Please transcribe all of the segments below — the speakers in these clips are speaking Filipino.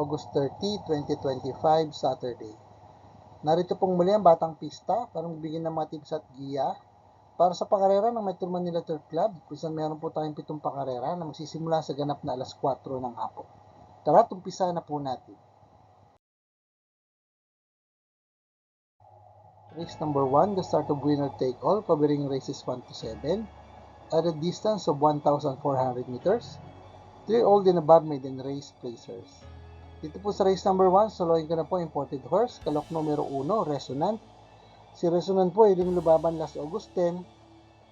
August 30, 2025, Saturday. Narito pong muli ang Batang Pista para magbigyan ng mga tips at giya para sa pakarera ng Metro Manila Turf Club kung saan meron po tayong pitong pakarera na magsisimula sa ganap na alas 4 ng hapon. Tara, tumpisa na po natin. Race number 1, the start of winner take all, covering races 1 to 7 at a distance of 1,400 meters. 3 old and above maiden race placers. Dito po sa race number 1, soloin ko na po imported horse, kalok numero 1, Resonant. Si Resonant po yung lubaban last August 10.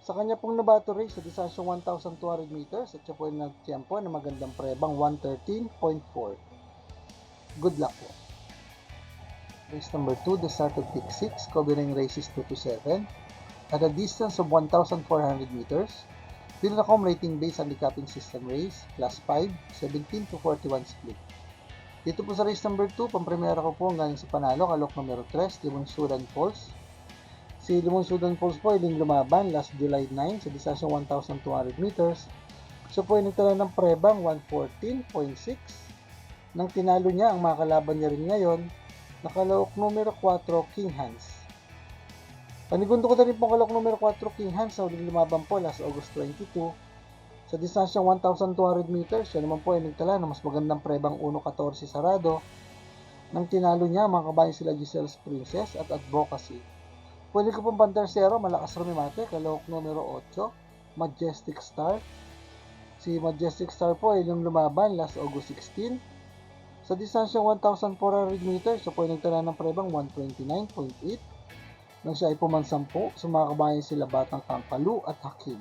Sa kanya pong nabato race sa distansyong 1,200 meters at siya po ay nagtiyempo na magandang prebang 113.4. Good luck po. Race number 2, the start of pick 6, covering races 2 to 7. At a distance of 1,400 meters, Pinacom rating based on the system race, class 5, 17 to 41 split. Dito po sa race number 2, pampremera ko po galing sa panalo, kalok numero 3, Limon Sudan Falls. Si Limon Sudan Falls po ay lumaban last July 9 sa distansyong 1,200 meters. So po ay nagtala ng prebang 114.6. Nang tinalo niya ang mga kalaban niya rin ngayon, nakalawak numero 4, King Hans. Panigundo ko na rin pong kalok numero 4 King Hans sa huling lumaban po last August 22. Sa distansyang 1,200 meters, siya naman po ay nagtala ng mas magandang prebang 1.14 sarado. Nang tinalo niya, mga kabayan sila Giselle's Princess at Advocacy. Pwede ko pong pantersero, malakas rumimate, kalok numero 8, Majestic Star. Si Majestic Star po ay yung lumaban last August 16. Sa distansyang 1,400 meters, siya po ay nagtala ng prebang 129.8 nang siya ay pumansampo, sumakabayan sila Batang Kampalu at Hakim.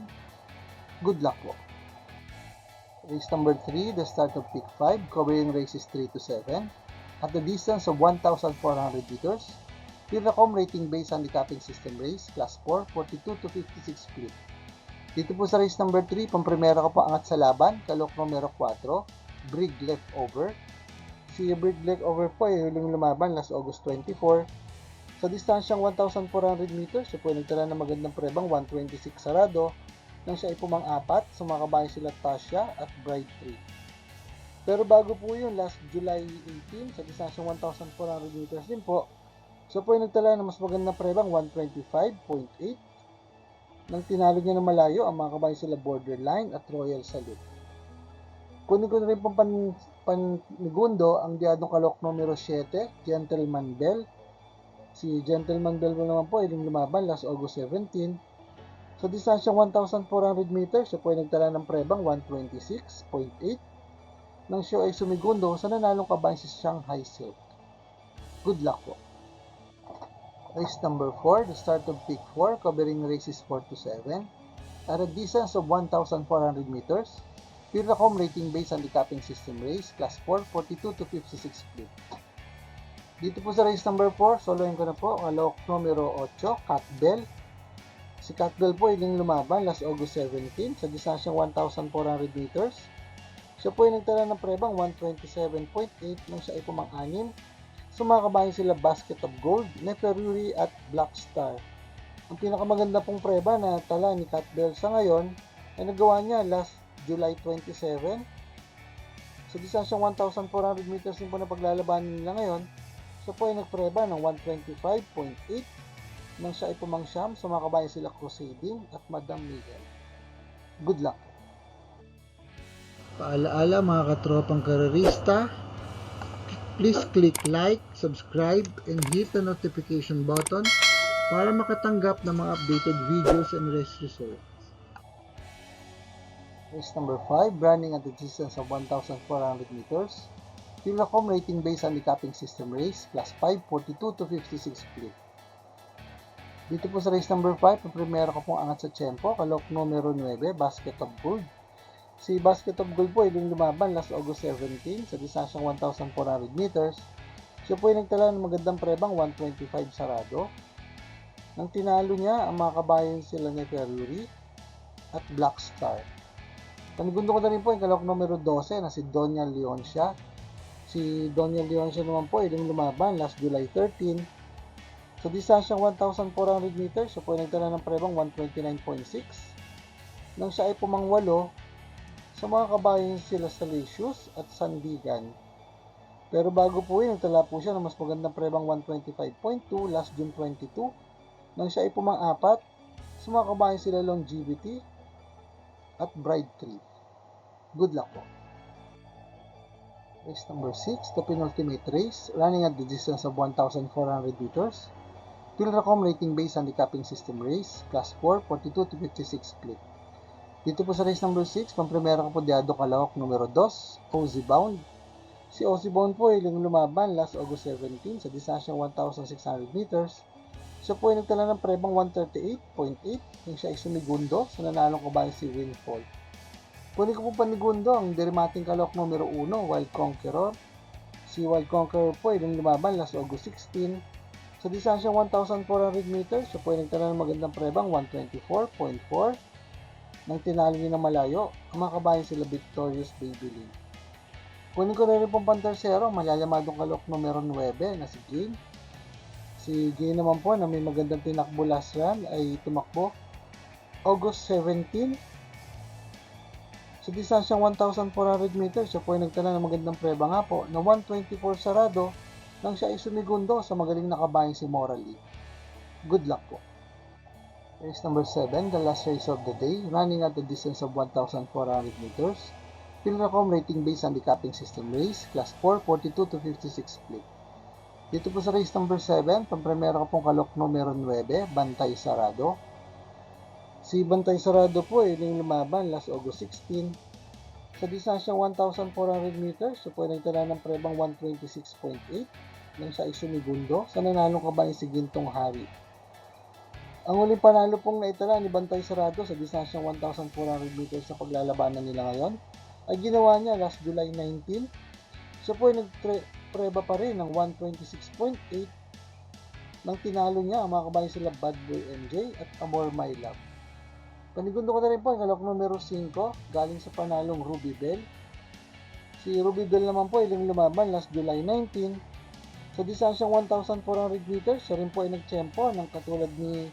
Good luck po. Race number 3, the start of pick 5, covering races 3 to 7. At the distance of 1,400 meters, Piracom rating based on the capping system race, class 4, 42 to 56 split. Dito po sa race number 3, pampremera ko po angat sa laban, kalok numero 4, Brig Leftover. Si Brig Leftover po ay huling lumaban last August 24, sa distansyang 1,400 meters, siya po nagtala ng magandang prebang 126 sarado nang siya ay pumang-apat, sumakabayan sila Tasha at Bride 3. Pero bago po yun, last July 18, sa distansyang 1,400 meters din po, siya po ay nagtala ng mas magandang prebang 125.8 nang tinalo niya ng malayo ang mga kabayan sila Borderline at Royal Salute. Kunin ko na rin pong pan, panigundo ang diadong kalok numero 7, Gentleman Bell, Si Gentleman Bell naman po ay lumaban last August 17. Sa distansyang 1,400 meters, siya po ay nagtala ng prebang 126.8 nang siya ay sumigundo sa nanalong kabayan si Shanghai Silk. Good luck po. Race number 4, the start of peak 4, covering races 4 to 7. At a distance of 1,400 meters, Piracom rating based on the capping system race, class 4, 42 to 56 split. Dito po sa race number 4, soloin ko na po, kalok numero 8, Cat Bell. Si po ay lumaban last August 17 sa distansyang 1,400 meters. Siya po ay nagtala ng prebang 127.8 nang siya ay pumang-anim. Sumakabayan sila Basket of Gold, Neferuri at Black Star. Ang pinakamaganda pong preba na tala ni Cat Bell sa ngayon ay nagawa niya last July 27. Sa distansyang 1,400 meters din po na paglalabanan nila ngayon, siya po ay nagpreba ng 125.8 nang siya ay pumangsyam sa mga kabayan sila Crusading at Madam Miguel. Good luck! Paalaala mga katropang karerista, please click like, subscribe, and hit the notification button para makatanggap ng mga updated videos and race results. Race number 5, running at the distance of 1,400 meters. Pilacom rating based on the capping system race, class 5, 42 to 56 split. Dito po sa race number 5, ang primera ko pong angat sa Tiyempo, kalok numero 9, Basket of Gold. Si Basket of Gold po ay lumaban last August 17 sa distansyang 1,400 meters. Siya po ay nagtala ng magandang prebang 125 sarado. Nang tinalo niya, ang mga kabayan sila ni Ferrari at Black Star. Panigundo ko na rin po yung kalok numero 12 na si Donya Leoncia. Si Donya Leoncia naman po ay lumaban last July 13 sa distansyang 1,400 meters, siya po ay nagtala ng prebang 129.6. Nang siya ay pumangwalo, sa mga kabayan sila Salesius at Sandigan. Pero bago po yun, nagtala po siya ng mas magandang prebang 125.2 last June 22 nang siya ay pumang-apat sa mga kabayan sila Longevity at Bride 3. Good luck po. Race number 6, the penultimate race, running at the distance of 1,400 meters. Pilracom rating based handicapping system race, class 4, 42 to 56 split. Dito po sa race number 6, pampremera ko po Diado Calawak numero 2, Ozzy Bound. Si Ozzy Bound po ay lumaban last August 17 sa distansya 1,600 meters. Siya po ay nagtala ng prebang 138.8 nang siya ay sumigundo sa nanalong kabayan si Winfall. Kunin ko po panigundo ang derimating kalok numero 1, Wild Conqueror. Si Wild Conqueror po ay lumaban last August 16. Sa distansya 1,400 meters, siya po ay nagtala ng magandang prebang 124.4 nang tinalo niya ng malayo, ang mga kabayan sila Victorious Babyling. Kunin ko na rin pong pantersero, malalamadong kalok numero 9 na si Jane. Si Jane naman po na may magandang tinakbo last run ay tumakbo August 17 sa distansyang 1,400 meters, siya po ay nagtala ng magandang preba nga po na 124 sarado nang siya ay sumigundo sa magaling na kabayan si Morally. Good luck po. Race number 7, the last race of the day, running at the distance of 1,400 meters. Pilracom rating based handicapping system race, class 4, 42 to 56 split. Dito po sa race number 7, pampremera ko pong kalok numero 9, Bantay Sarado. Si Bantay Sarado po ay yung lumaban last August 16. Sa distansya 1,400 meters, po ay nagtala ng prebang 126.8 nang siya ay sumigundo sa nanalong kabayan si Gintong Hari. Ang huling panalo pong naitala ni Bantay Sarado sa distansyang 1,400 meters sa paglalabanan nila ngayon ay ginawa niya last July 19. Siya po ay nagpreba pa rin ng 126.8 nang tinalo niya ang mga kabayan sila Bad Boy MJ at Amor My Love. Panigundo ko na rin po ang kalok numero 5 galing sa panalong Ruby Bell. Si Ruby Bell naman po ay lumaban last July 19. Sa distansyang 1,400 meters, siya rin po ay nagtsempo ng katulad ni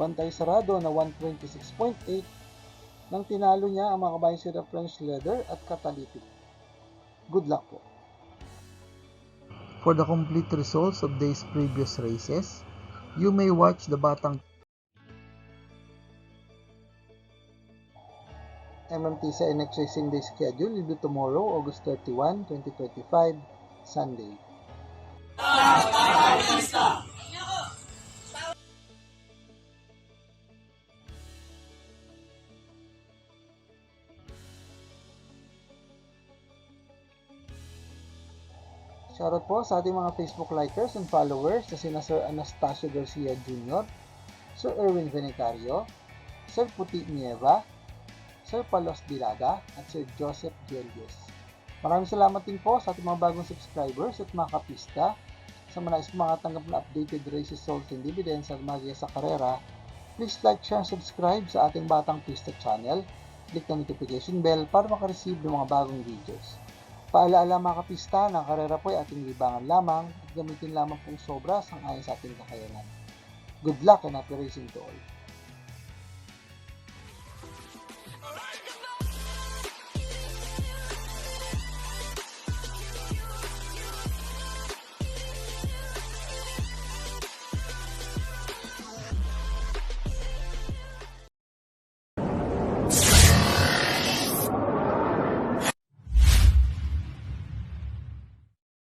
Bantay Sarado na 126.8 nang tinalo niya ang mga kabayan sila French Leather at Catalytic. Good luck po. For the complete results of these previous races, you may watch the Batang MMTC next racing day schedule will be tomorrow, August 31, 2025, Sunday. Shoutout po sa ating mga Facebook likers and followers na sina Sir Anastasio Garcia Jr., Sir Erwin Venecario, Sir Puti Nieva, Sir Palos Dilaga, at Sir Joseph Gelius. Maraming salamat din po sa ating mga bagong subscribers at mga kapista sa mga nais makatanggap na updated races, sold, and dividends at magiya sa karera. Please like, share, and subscribe sa ating Batang Pista channel. Click the notification bell para makareceive ng mga bagong videos. Paalaala mga kapista na karera po ay ating libangan lamang at gamitin lamang pong sobra sang ayon sa ating kakayanan. Good luck and happy racing to all!